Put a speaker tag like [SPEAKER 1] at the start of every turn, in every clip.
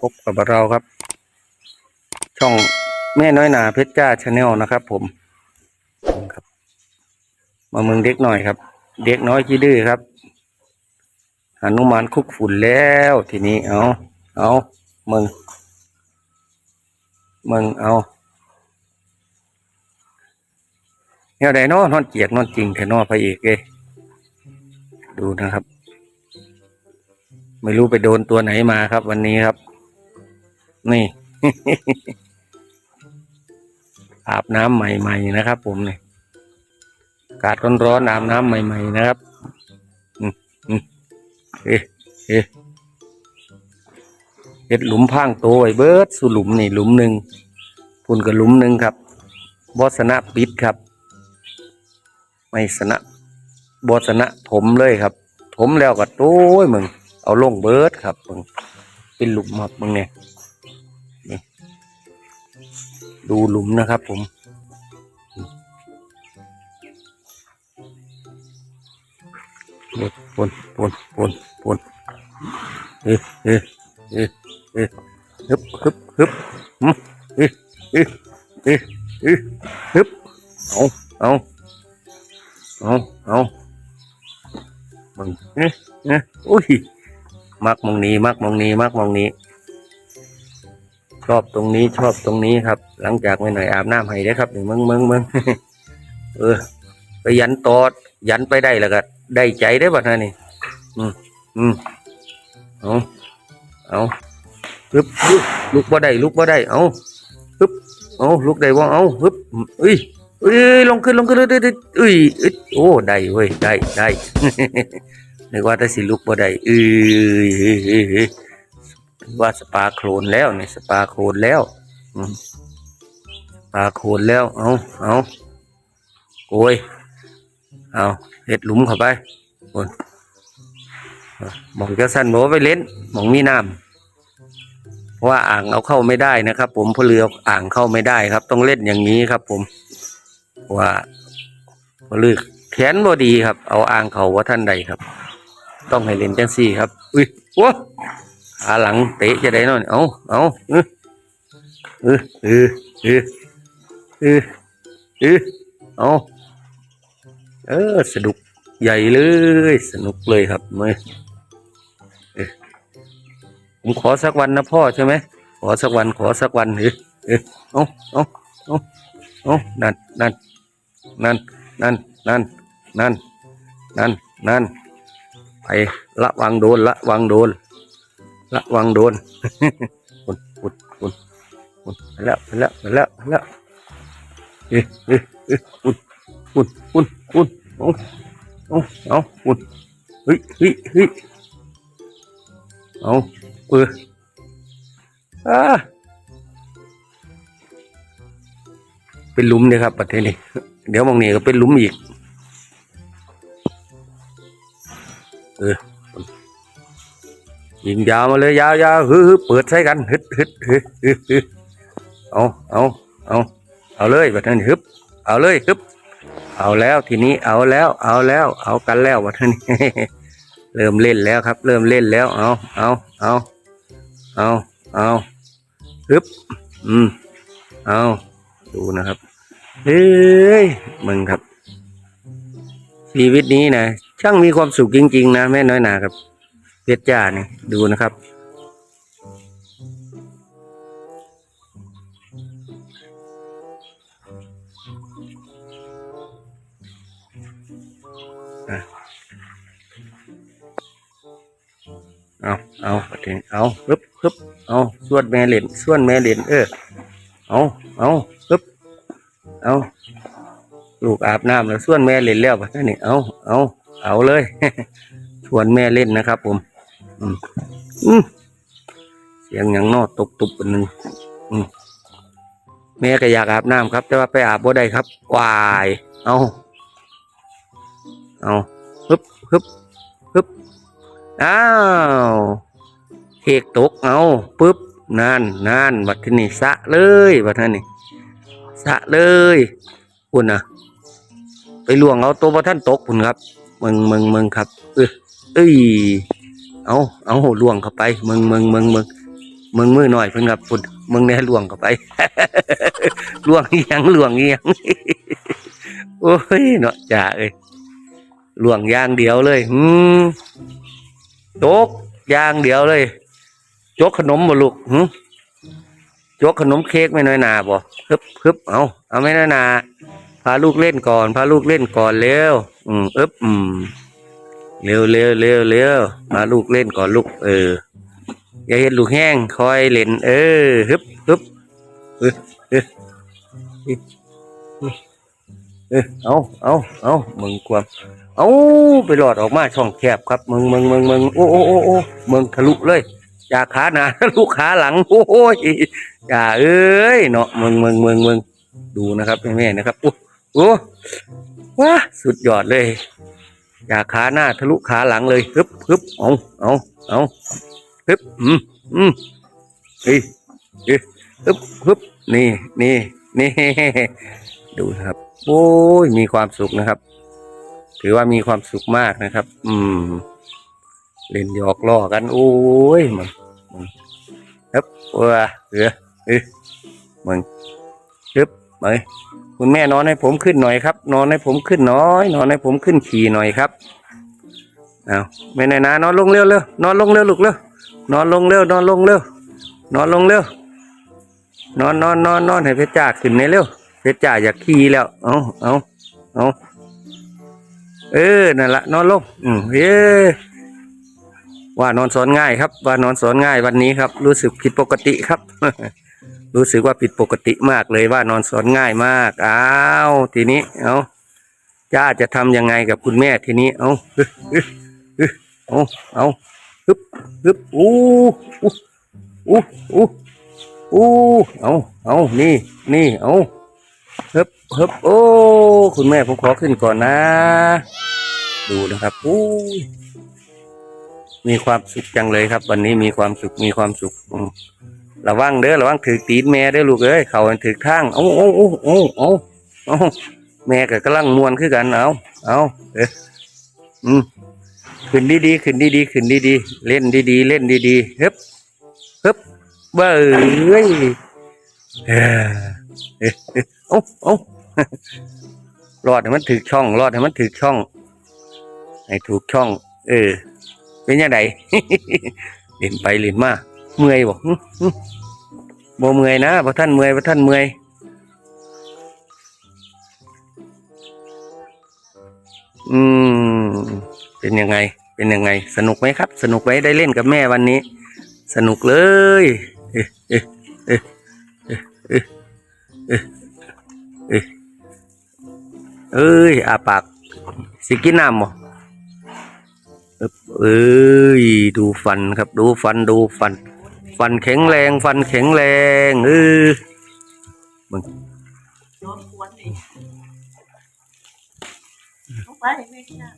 [SPEAKER 1] พบกับเราครับ ช่องแม่น้อยหนาเพชรจ้าชาแนลนะครับ ผมครับ มาเมืองเด็กหน่อยครับ เด็กน้อยขี้ดื้อครับหนุมานคุกฝุ่นแล้วทีนี้เอาเอามึงมึงเอาแนวใดเนอนอนเจียกนอนจริงแต่นอพระเอกเอ้ยดูนะครับ ไม่รู้ไปโดนตัวไหนมาครับ วันนี้ครับ นี่ อาบน้ำใหม่ ๆ นะครับผมเนี่ยอากาศร้อนๆอาบน้ำใหม่ ๆ นะครับอืมอืมเอ๊ะเอ๊ะเฮ็ดหลุมพรางโตไอ้เบิร์ดสู่หลุมนี่หลุมหนึ่งพุ่นกับหลุมหนึ่งครับบอสนะปิดครับ ไม่สนะบอสนะถมเลยครับ ถมแล้วก็โต้ยมึง เอาลงเบิร์ดครับมึงเป็นหลุมครับมึงเนี่ย ดูหลุมนะครับผมนี่ปนปนปนปนเอ๊ะเอ๊ะเอ๊ะเอ๊ะฮึบฮึบฮึบอืมเอ๊ะเอ๊ะเอ๊ะเอ๊ะฮึบเอาเอาเอาเอามึงเอ๊ะเอ๊ะอุ้ยมักมองนี้มักมองนี้มักมองนี้ ชอบตรงนี้ชอบตรงนี้ครับ หลังจากไม่หน่อยอาบน้ำให้ได้ครับนี่มึงมึงมึงเออไปยันตอด ยันไปได้แล้วก็ได้ใจได้บัดนั้นนี่อืมอืมเอาเอาฮึบฮึบลุกบ่ได้ลุกบ่ได้เอาฮึบเอาลุกได้บ่เอาฮึบเอ้ยเอ้ยลงขึ้นลงขึ้นเลยเอ้ยเอ้ยโอ้ได้เว้ยได้ได้นึกว่าแต่สิลุกบ่ได้เอ้ย เฮ้ยเฮ้ยเฮ้ยว่าสปาโคลนแล้วเนี่ยสปาโคลนแล้วสปาโคลนแล้ว เอาเอาโอ้ยเอาเห็ดหลุมเข้าไปคนมองจะสั้นบอกไปเล่นมองมีน้ำเพราะว่าอ่างเอาเข้าไม่ได้นะครับ ผมพราะเรืออ่างเข้าไม่ได้ครับ ต้องเล่นอย่างนี้ครับ ผมว่าเพราะเรือแขนบ่ดีครับ เอาอ่างเขาว่าท่านใดครับ ต้องให้เล่นจังซี่ครับ อุ้ยโอ้ขาหลังเตะจะได้นอนเอาเอาเออเออเออเออเออเออเอาเออสนุกใหญ่เลย สนุกเลยครับเมื่อผมขอสักวันนะพ่อใช่ไหมขอสักวันขอสักวันเออเออเอาเอาเอาเอานั่นนั่นนั่นนั่นนั่นนั่นนั่นนั่นไประวังโดนละวังโดน ละวังโดนปุ่นปุ่นปุ่นปุ่นไปแล้วไปแล้วไปแล้วไปแล้วเอ๊ะเอ๊ะเอ๊ะปุ่นปุ่นปุ่นปุ่นเอาเอาเอาปุ่นเฮ้ยเฮ้ยเฮ้ยเอาเอออ่าเป็นลุมเนี่ยครับประเทศนี้เดี๋ยวมองนี่ก็เป็นลุมอีก ยิงยาวมาเลยยาวยาวฮึเปิดใส่กันฮึดฮึดฮึฮึฮึเอาเอาเอาเอาเลยแบบนั้นฮึบเอาเลยฮึบเอาแล้วทีนี้เอาแล้วเอาแล้ว เอากันแล้วแบบนี้เริ่มเล่นแล้วครับ เริ่มเล่นแล้ว เอาเอาเอาเอาเอาฮึบอืมเอาดูนะครับเฮ้ยมึงครับ ชีวิตนี้นะช่างมีความสุขจริง ๆ นะแม่น้อยหนาครับ เพชรจ้าเนี่ยดูนะครับ เอาเอาเทศเอาฮึบฮึบเอาส่วนแม่เหรียญส่วนแม่เหรียญเออ เอาเอาฮึบเอาลูกอาบน้ำแล้วส่วนแม่เหรียญแล้วปะนี่เอาเอาเอาเลยชวนแม่เล่นนะครับผม อืมอืมเสียงอย่างนอตกตุบอันหนึ่งอืมแม่ก็อยากอาบน้ำครับ แต่ว่าไปอาบบ่ได้ครับวาย เอาเอาฮึบฮึบฮึบอ้าวเอกตกเอาปึ๊บนั่นนั่นบัดทีนี้สะเลยบัดนี้สะเลยคุณนะไปล่วงเอาตัวบัท่านตกคุณครับ มึงมึงมึงครับ เออเอ้ย เอาเอาล่วงเข้าไปมึงมึงมึงมึงมึงมือหน่อยเพิ่นครับพุ่นมึงแน่ล่วงเข้าไปล่วงเอียงล่วงเอียงโอ้ยเนาะจ่าเอ้ยล่วงยางเดียวเลยอืมโจกยางเดียวเลยโจกขนมบ่ลูกหึโจกขนมเค้กไม่น้อยหนาบ่ฮึบฮึบเอาเอาไม่น้อยหนาพาลูกเล่นก่อน พาลูกเล่นก่อนเร็วอืมอึบอืม เร็วเร็วเร็วเร็วพาลูกเล่นก่อนลูกเออ อย่าเห็นลูกแห้งคอยเล่นเออฮึบฮึบเออเออเออเอาเอาเอามึงความเอาไปหลอดออกมาช่องแคบครับมึงมึงมึงมึงโอ้โอ้โอ้โอ้มึงทะลุเลยอย่าขาหน้าทะลุขาหลังโอ้ยอย่าเอ้ยเนาะมึงมึงมึงมึงดูนะครับแม่นะครับโอ้โอ้ว้าสุดยอดเลย อย่าขาหน้าทะลุขาหลังเลยฮึบฮึบเอาเอาเอาฮึบอืมอืมเฮ้ยเฮ้ยฮึบฮึบนี่นี่นี่ดูครับ โอ้ยมีความสุขนะครับ ถือว่ามีความสุขมากนะครับ อืม เล่นหยอกล้อกัน โอ้ยมึงฮึบว้าเออเออมึงฮึบไป คุณแม่นอนให้ผมขึ้นหน่อยครับ นอนให้ผมขึ้นน้อย นอนให้ผมขึ้นขี่หน่อยครับเอาไม่นายนะนอนลงเร็วเร็วนอนลงเร็วลูกเร็วนอนลงเร็วนอนลงเร็วนอนลงเร็วนอนนอนนอนนอนให้เพชรจ่าขึ้นในเร็วเพชรจ่าอยากขี่แล้วเอาเอาเอาเออนั่นละนอนลงอืมเย้ว่านอนสอนง่ายครับ ว่านอนสอนง่ายวันนี้ครับ รู้สึกผิดปกติครับ รู้สึกว่าผิดปกติมากเลยว่านอนสอนง่ายมากอ้าวทีนี้เอาจ้าจะทำยังไงกับคุณแม่ทีนี้เอาฮึฮึฮึเอาเอาฮึบฮึบอู้อู้อู้อู้อู้เอาเอานี่นี่เอาฮึบฮึบโอ้คุณแม่ผมขอขึ้นก่อนนะ ดูนะครับอู้มีความสุขจังเลยครับ วันนี้มีความสุขมีความสุขอื ระวังเด้อระวังถือตีนแม่เด้อลูกเอ้ยเขาถือทางเอาเอาเอาเอาเอาเอาแม่ก็กำลังมวนคือกันเอาเอาเอออืมขึ้นดีๆขึ้นดีๆขึ้นดีๆเล่นดีๆเล่นดีๆฮึบฮึบเบ้ยเออเออเออเอาเอารอดให้มันถือช่อง รอดให้มันถือช่องให้ถูกช่อง เออ เป็นยังไงเล่นไปเล่นมา เมื่อยบอกบ่เมื่อยนะบ่ท่านเมื่อยบ่ท่านเมื่อยอืม เป็นยังไง เป็นยังไง สนุกไหมครับ สนุกไหมได้เล่นกับแม่วันนี้ สนุกเลยเอ๊ะเอ๊ะเอ๊ะเอ๊ะเอ๊ะเอ๊ะเอ๊ะเอ้ยอาปาก สิกินน้ำบ่เอ้ย ดูฟันครับ ดูฟัน ดูฟัน ฟันแข็งแรง ฟันแข็งแรงเออ
[SPEAKER 2] โดนกวนอีกเอาไปไม่ใช่เนี่ย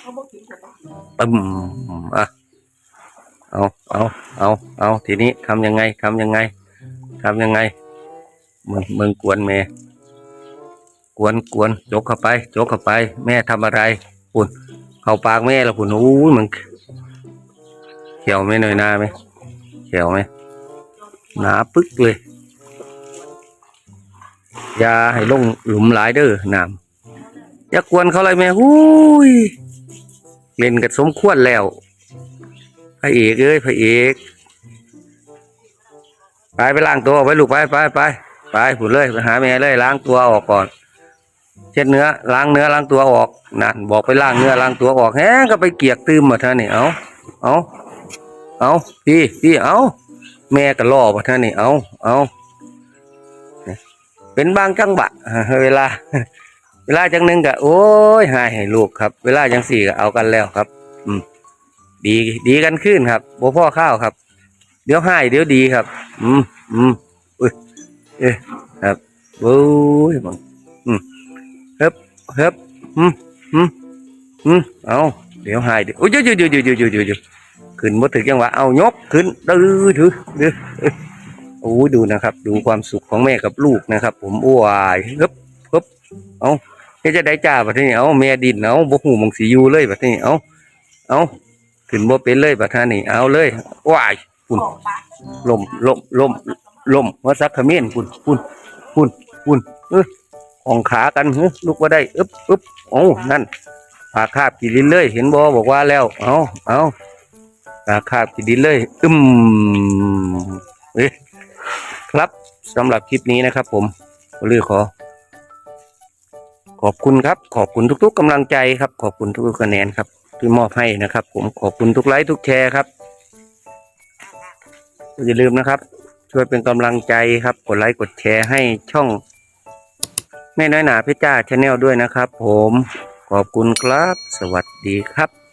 [SPEAKER 2] เขาบอกถึงจะต้อง
[SPEAKER 1] ตึมอะเอาเอาเอาเอาทีนี้ทำยังไงทำยังไงทำยังไงมึงมึงกวนแม่กวนกวนจกเข้าไปจกเข้าไป แม่ทำอะไรปุ่นเข้าปากแม่แล้วปุ่นอู้ยมึงเขียวไหมหน่อยหน้าไหมเขียวไหมหนาปึ๊กเลยอย่าให้ลงหลุมหลายเด้อน้ำอย่ากวนเขาเลยแม่หู้ยเล่นกันสมควรแล้วพระเอกเอ้ยพระเอกไปไปล้างตัวไปลูกไปไปไปไปผุดเลยไปหาแม่เลยล้างตัวออกก่อนเช็ดเนื้อล้างเนื้อล้างตัวออกนั่นบอกไปล้างเนื้อล้างตัวออกแฮงก็ไปเกียกตืมมาเท่านี่เอาเอา เอาพี่พี่เอาแม่ก็ล่อมาเท่านี่เอาเอาเป็นบางจังหวะเวลา เวลาจังหนึ่งก็โอ้ยหายให้ลูกครับ เวลาจังสี่ก็เอากันแล้วครับ อืม ดีดีกันขึ้นครับบ่พ่อข้าวครับ เดี๋ยวให้เดี๋ยวดีครับ อืมอืมอุ้ยเอ้ยครับโอ้ยบังอืมเฮ้บเฮ้บอืมอืมอืมเอาเดี๋ยวให้เดี๋ยวโอ้ยเดี๋ยวเดี๋ยวเดี๋ยวเดี๋ยวเดี๋ยวเดี๋ยวเดี๋ยว ขึ้นมาถึงจังหวะเอายกขึ้นดื้อถือดื้อโอ้ดูนะครับ ดูความสุขของแม่กับลูกนะครับ ผมอ้วยเฮ้บเฮ้บเอาเฮ็ดจะได้จ้าบัดนี้เอาแม่ดินเอาบ่ฮู้หมองสิอยู่เลยบัดนี้เอาเอาขึ้นบ่เป็นเลยบัดท่านี่เอาเลยว้ายปุ่นลมลมลมลมหัวซักเขมิ้นปุ่นปุ่นปุ่นปุ่นเออของขากันเฮ้ยลุกว่าได้อึ๊บอึ๊บโอ้นั่นผาคาบกินดินเลย เห็นบ่บอกว่าแล้ว เอาเอา ผาคาบกินดินเลย อึมเอ๊ะครับสำหรับคลิปนี้นะครับผมก็เลยขอ ขอบคุณครับ ขอบคุณทุก ๆกำลังใจครับ ขอบคุณทุกๆคะแนนครับ ที่มอบให้นะครับ ผมขอบคุณทุกไลค์ทุกแชร์ครับอย่าลืมนะครับ ช่วยเป็นกำลังใจครับ กดไลค์กดแชร์ให้ช่องแม่น้อยหนาพชรจ้าชาแนลด้วยนะครับ ผมขอบคุณครับ สวัสดีครับ